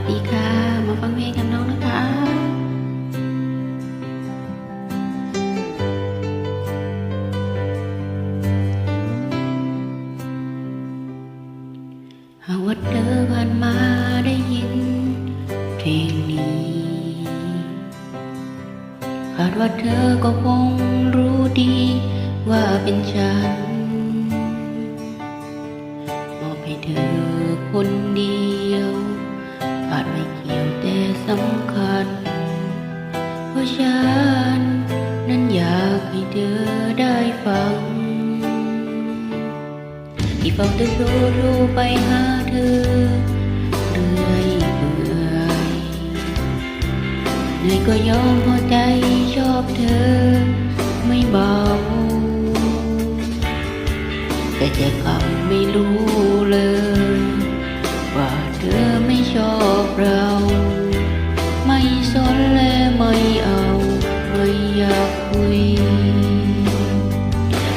สดีค่ะ มาฟังเพลงกับน้องนะคะหากว่าเธอผ่านมาได้ยินเพลงนี้คาดว่าเธอก็คงรู้ดีว่าเป็นฉัน ฉัน นั้นอยากให้เธอได้ฟัง ที่เฝ้าแต่รู้รู้ไปหาเธอเรื่อยเปื่อยเหนื่อยก็ยอมพอใจชอบเธอ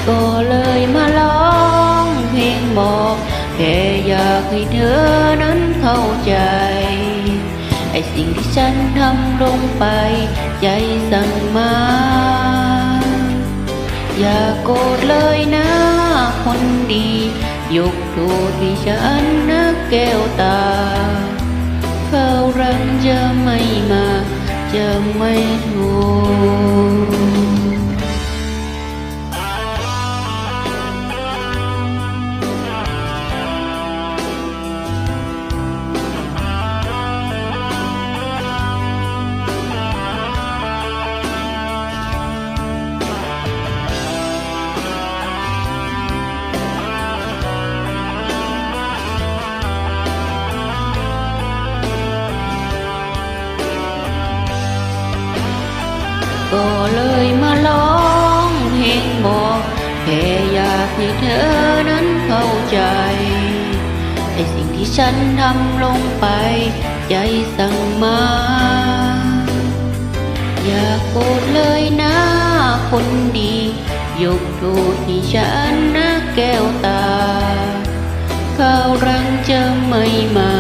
ก็เลยมาร้องเพลงบอกแค่อยากให้เธอนั้นเข้าใจไอสิ่งที่ฉันทำลงไป ใจสั่งมา อย่าโกรธเลยนะคนดี ยกโทษให้ฉันนะแก้วตาเขารังจะไม่มา จะไม่โท ก็เลยมาร้องเพลงบอกแค่อยากให้เธอนั้นเข้าใจไอ้สิ่งที่ฉันทำลงไป ใจสั่งมา อย่าโกรธเลยนะคนดี ยกโทษให้ฉันนะแก้วตาข้าวรังจะไม่มา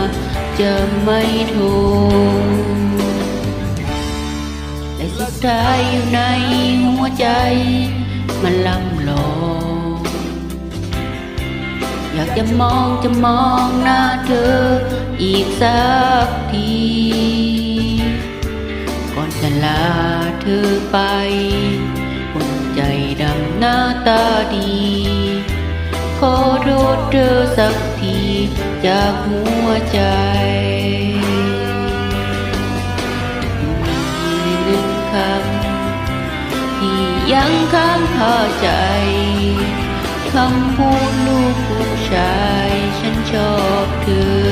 จะไม่โทษแต่ สุดท้ายอยู่ในหัวใจ มันลำหลออยากจะมองจะมองหน้าเธออีกสักที ก่อนจะลาเธอไปคนใจดำหน้าตาดี ขอโทษเธอสักทีจากหัวใจ ยังค้างคาใจคำพูดลูกผู้ชาย ฉันชอบเธอ